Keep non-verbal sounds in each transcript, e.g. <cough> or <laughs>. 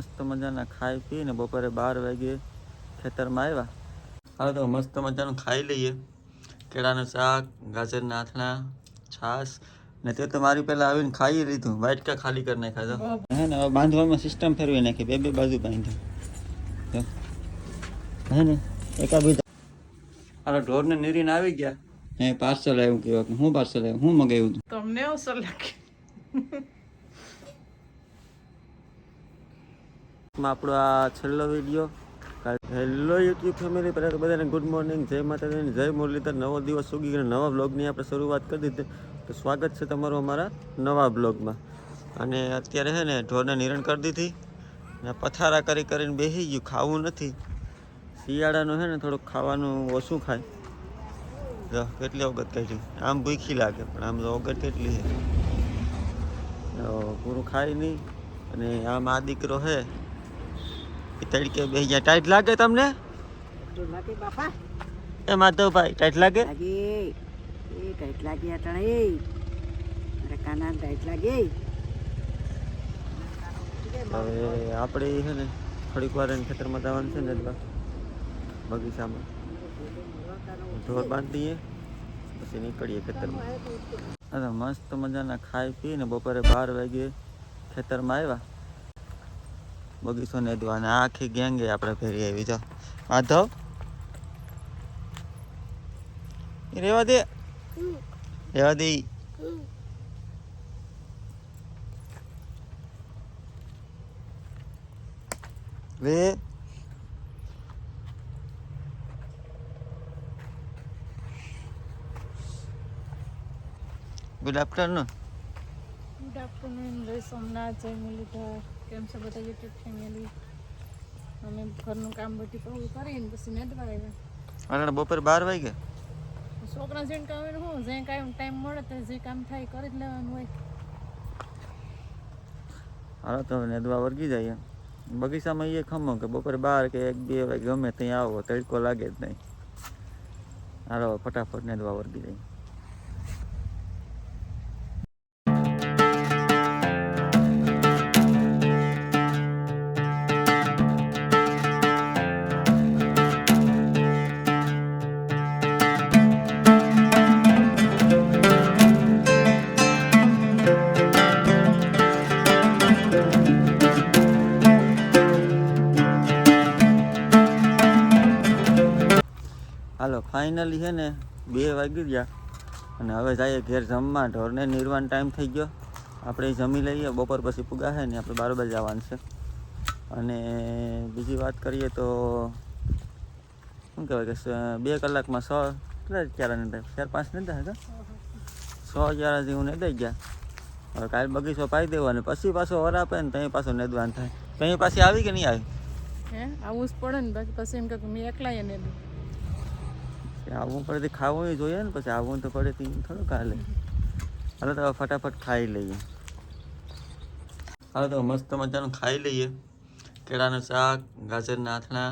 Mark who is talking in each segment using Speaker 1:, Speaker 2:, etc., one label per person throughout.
Speaker 1: મસ્ત મજાના ખાઈ પીને બપોરે બાર વાગે ખેતરમાં આવ્યા. હવે તો મસ્ત મજાનું ખાઈ લઈએ. કેળાનું શાક, ગાજરના આથણા, છાશ ને તે તો મારી પહેલાં આવીને ખાઈ લીધું. વાટકા ખાલી કરી નાખ્યા તો. હે ને, હવે બાંધવામાં સિસ્ટમ ફેરવી નાખી. બે બે બાજુ બાંધ્યું. જો. હે ને એકા બીજા હાલો, ઢોરને નીરીને આવી ગયા. હે પાર્સલ આવ્યું કેવા હું પાર્સલ આવ્યું? હું મગાવ્યું
Speaker 2: તમને અવસર લાગે.
Speaker 1: માં આપણો આ છેલ્લો વીડિયો. હેલો યુટ્યુબ ફેમિલી પહેલાં તો બધાને ગુડ મોર્નિંગ જય માતાજી જય મુરલીધર. નવો દિવસ ઉગી ગયો નવા બ્લોગની આપણે શરૂઆત કરી દીધી. તો સ્વાગત છે તમારું અમારા નવા બ્લોગમાં અને અત્યારે છે ને ઢોરને નિરણ કરી દીધી. ને પથારા કરી કરીને બેસી ગયું, ખાવું નથી. શિયાળાનું છે ને થોડુંક ખાવાનું ઓછું ખાય. જો, કેટલી વખત કાઢી. આમ ભૂખી લાગે, પણ આમ તો વગર કેટલી છે પૂરું ખાય નહીં. અને આમ આ દીકરો છે તડકે બે ગયા ટાઈટ લાગે તમને? એ માધવભાઈ ટાઈટ લાગે
Speaker 2: એ ટાઈટ લાગે? અટાણે અરે કાના ટાઈટ લાગે
Speaker 1: હવે આપણે છે ને થોડીક વાર એને ખેતરમાં જવાનું છે ને બગીચામાં. ઢોર બાંધીએ પછી નીકળીએ ખેતરમાં. અરે મસ્ત મજાના ખાઈ પીને બપોરે બાર વાગે ખેતરમાં આવ્યા. બગીચો ને અને આખી ગેંગે આપણે ફેરી આવી. જો. માધવ? રેવા દે. રેવા દે. Way. Good afternoon
Speaker 3: good afternoon Somnath જય મુરલીધર કેમ છે બધા યુટ્યુબ ફેમિલી અમે ઘરનું કામ બધું પૂરું કરીને પછી નેદવા આવ્યા
Speaker 1: અને બપોર બાર વાગે
Speaker 3: છોકરા જેને કામ ને હું જે કાંઈ ટાઈમ મળે તો જે કામ થાય કરી જ લેવાનું હોય.
Speaker 1: હાલો તો નેદવા વર્ગી જાય બગીચામાં એ ખમો કે બપોરે બાર કે એક બે વાગે ગમે ત્યાં આવો તડકો લાગે જ નહીં. હાલો ફટાફટ નેદવા વર્ગી જાય. હાલો ફાઇનલી છે ને બે વાગી ગયા. અને હવે જઈએ ઘેર જમવા. ઢોરને નિર્વાણ ટાઈમ થઈ ગયો. આપણે જમી લઈએ. બપોર પછી પુગા છે ને, આપણે બારોબાર જવાનું છે. અને બીજી વાત કરીએ તો, શું કહેવાય કે બે કલાકમાં સો, કેટલા ચાર ને ચાર પાંચ ને થાય સો હજાર જેવું ને દઈ ગયા. હવે કાલે બગીચો પાઈ દેવાનો પછી પાછો વર આપે ને, ત્યાં પાછો નેદવાન થાય. ત્યાં પાછી આવી કે નહીં આવી?
Speaker 3: હે? આવવું જ પડે ને પછી એમ કે મેં એકલાય નેદું.
Speaker 1: કે આવવું પડે ખાવું જોઈએ ને પછી આવવું તો પડે તે થોડું કાલે હાલો તો ફટાફટ ખાઈ લઈએ. હાલો તો મસ્ત મજાનું ખાઈ લઈએ. કેળાનું શાક ગાજરના આથણા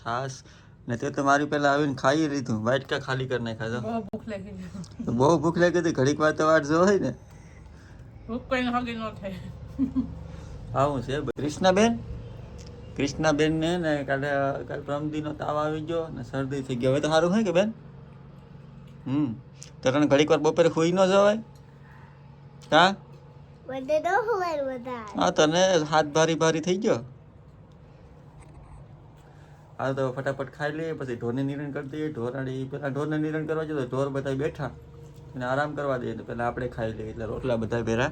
Speaker 1: છાશ ને તે તો મારી પહેલાં આવીને ખાઈ લીધું. વાટકા ખાલી કરી નાખ્યા
Speaker 3: બહુ ભૂખ લાગી ગઈ
Speaker 1: તો બહુ ભૂખ લાગી હતી ઘડીક વાર તો વાટ જો હોય ને. આવું છે. કૃષ્ણાબેન? કૃષ્ણાબેન ને ને કાલે કાલે પ્રમદીનો તાવ આવી ગયો ને શરદી થઈ ગઈ. હવે તો સારું હોય કે બેન? હમ. તો તને ઘડીક વાર બપોરે હોઈ ન જવાય? હા હા તને હાથ ભારી ભારી થઈ ગયો? હા તો ફટાફટ ખાઈ લઈએ પછી ઢોરને નિરણ કરી દઈએ. ઢોરાડી પેલા ઢોરને નિરણ કરવા જતો ઢોર બધા બેઠા. અને આરામ કરવા દઈએ પેલા આપણે ખાઈ લઈએ. એટલે રોટલા બધા ભેરા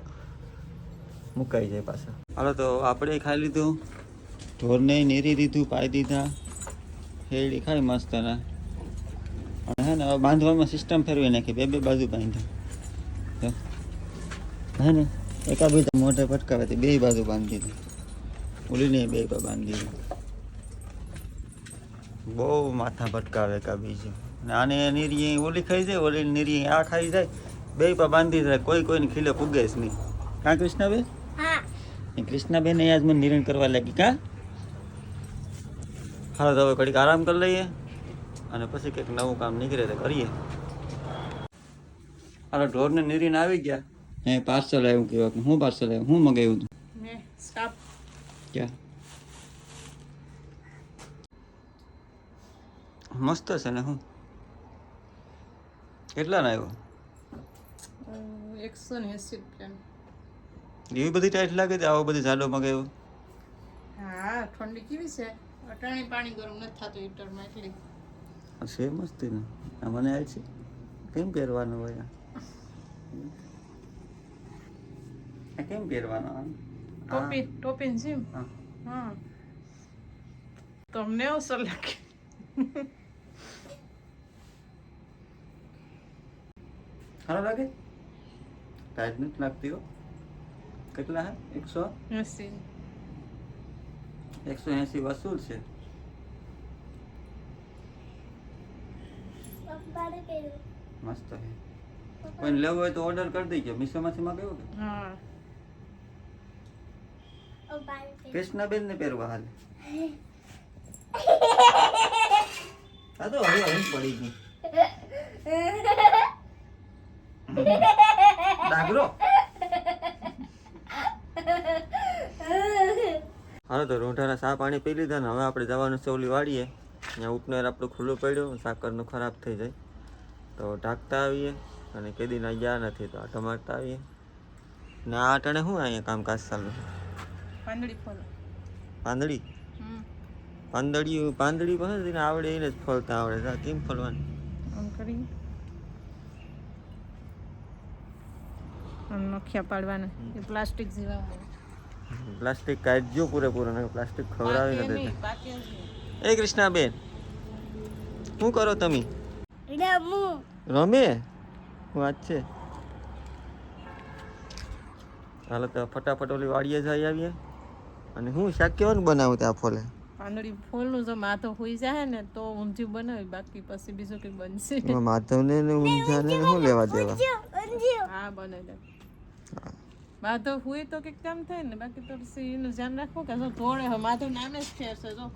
Speaker 1: મુકાઈ જાય પાછા. હાલો તો આપણે ખાઈ લીધું. ઢોરને નીરી દીધું પાઈ દીધા. હેડી ખાઈ મસ્ત અને હે ને હવે બાંધવામાં સિસ્ટમ ફેરવી નાખી બે બે બાજુ બાંધ્યું. જો. હે ને એકા બીજા મોઢે પટકાવે તે બે બાજુ બાંધી દીધું. ઓલીને બે બાંધી દીધી. બહુ માથા ભટકાવે એકા બીજું. અને આને નીરી ઓલી ખાઈ જાય ઓલી નીરી આ ખાઈ જાય. બે પા બાંધી જાય કોઈ કોઈને ખીલે પૂગે જ નહીં. કાં કૃષ્ણાબેન? કૃષ્ણાબેન આજ મને નિરણ કરવા લાગી કા? હાલ તો હવે ઘડીક આરામ કરી લઈએ અને પછી કંઈક નવું કામ નીકળે તો કરીએ. હાલો ઢોરને નીરીને આવી ગયા. હે પાર્સલ આવ્યું કહેવાય હું પાર્સલ આવ્યું? હું મગાવ્યું હતું મસ્ત છે ને હું? કેટલા ના આવ્યો
Speaker 3: એકસો
Speaker 1: એવી બધી ટાઈટ લાગે આવો બધી ઝાડો મગાવ્યો?
Speaker 3: હા ઠંડી કેવી છે? અટાણી પાણી ગરમ નથી થતું હીટરમાં એટલી.
Speaker 1: છે મસ્તી ને. આ મને આવે છે? કેમ પહેરવાનો હોય આ? કેમ પહેરવાનો?
Speaker 3: ટોપી ટોપી ને જીમ
Speaker 1: હા.
Speaker 3: હા. તમને અવસર લાગે.
Speaker 1: સારો લાગે? ટાઈટ નથી લાગતી હો. કેટલા હે? એકસો?
Speaker 3: એંસી.
Speaker 1: એકસો એંસી વસૂલ છે. મસ્ત છે. કોઈ લેવું હોય તો ઓર્ડર કરી દેજો. મીશોમાંથી મગાવ્યો કે?
Speaker 3: હા.
Speaker 1: કૃષ્ણાબેન ને પહેરવા હાલ. <laughs> આ તો હવે હવે પડી ગઈ ડાગરો <laughs> હાલો તો રોંઢાના સા પાણી પી લીધા ને હવે આપણે જવાનું છે ઓલી વાળીએ. ત્યાં ઉપનેર આપણું ખુલ્લું પડ્યું સાકરનું ખરાબ થઈ જાય. તો ઢાંકતા આવીએ અને કેદીના ગયા નથી તો આટો મારતા આવીએ. ને આ અટાણે શું અહીંયા કામકાજ ચાલુ?
Speaker 3: પાંદડી ફોલો.
Speaker 1: પાંદડી? પાંદડી પાંદડી પાસે આવડે એને જ ફળતા આવડે. કેમ ફળવાની
Speaker 3: આમ નખિયા પાડવાના. પ્લાસ્ટિક જેવા.
Speaker 1: પ્લાસ્ટિક કાઢજો પૂરેપૂરો ને પ્લાસ્ટિક ખવડાવી
Speaker 3: પાકે નહીં.
Speaker 1: એ કૃષ્ણાબેન શું કરો તમે?
Speaker 4: રમે?
Speaker 1: વાત છે. હાલો તો ફટાફટ ઓલી વાડીએ જઈ આવીએ. અને હું શાક કેવાનું બનાવું ત્યાં ફોલે?
Speaker 3: પાંદડી ફૂલનું જો માથો હોઈ જાય ને તો ઊંધિયું બનાવી બાકી પછી બીજું કંઈ બનશે.
Speaker 1: માધવને ને ઊંઝાને ને શું લેવા દેવા
Speaker 3: હા બનાવી દે. માધવ હોય તો કંઈક કામ થાય ને બાકી તો પછી એનું ધ્યાન રાખવું કે જો ધોળે હવે માધવ નામે જ ફેર છે જો.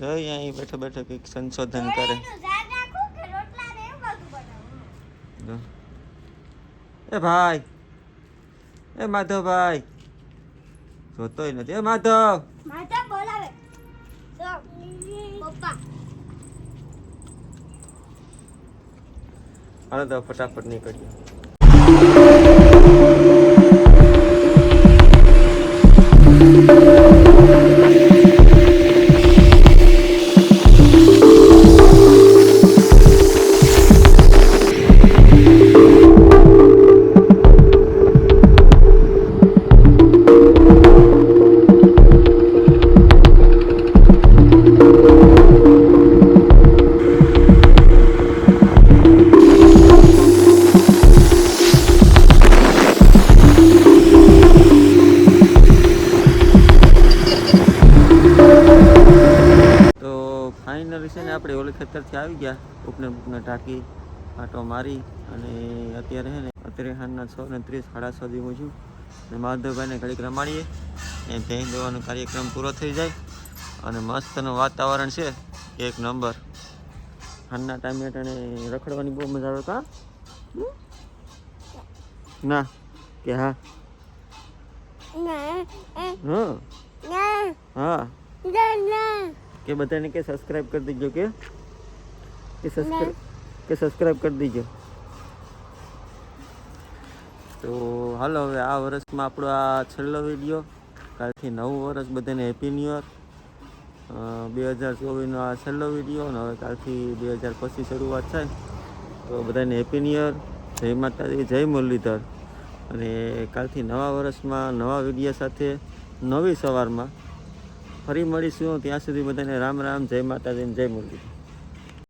Speaker 1: જોઈ અહીં બેઠો બેઠો કંઈક સંશોધન કરે. એ ભાઈ. એ માધવ ભાઈ. જોતોય નથી. એ માધવ.
Speaker 4: માતા બોલાવે. પપ્પા.
Speaker 1: હાલો તો ફટાફટ નીકળીએ. આપણે ઓલી ખેતરથી આવી ગયા ઉપને ઉપને ટાંકી આટો મારી અને અત્યારે હે ને અત્યારે હાલના છ ને ત્રીસ સાડા છ જેવું છું અને માધવભાઈને ઘડીક રમાડીએ એ ભેંસ દેવાનો કાર્યક્રમ પૂરો થઈ જાય અને મસ્તનું વાતાવરણ છે એક નંબર. હાલના ટાઈમે ટાણે રખડવાની બહુ મજા આવે કા? ના કે હા? હા હા. કે બધાને કે સબસ્ક્રાઇબ કરી દીજો કે? કે સબસ્ક્રાઇબ કે સબસ્ક્રાઈબ કરી દીજો. તો હાલો હવે આ વર્ષમાં આપણો આ છેલ્લો વીડિયો કાલથી નવું વર્ષ બધાને હેપી ન્યુ યર બે હજાર ચોવીસનો આ છેલ્લો વીડિયો અને હવે કાલથી બે હજાર પચીસ શરૂઆત થાય. તો બધાને હેપી ન્યુ યર જય માતાજી જય મુરલીધર. અને કાલથી નવા વર્ષમાં નવા વીડિયો સાથે નવી સવારમાં ફરી મળીશું. ત્યાં સુધી બધાને રામ રામ જય માતાજી જય મુરલી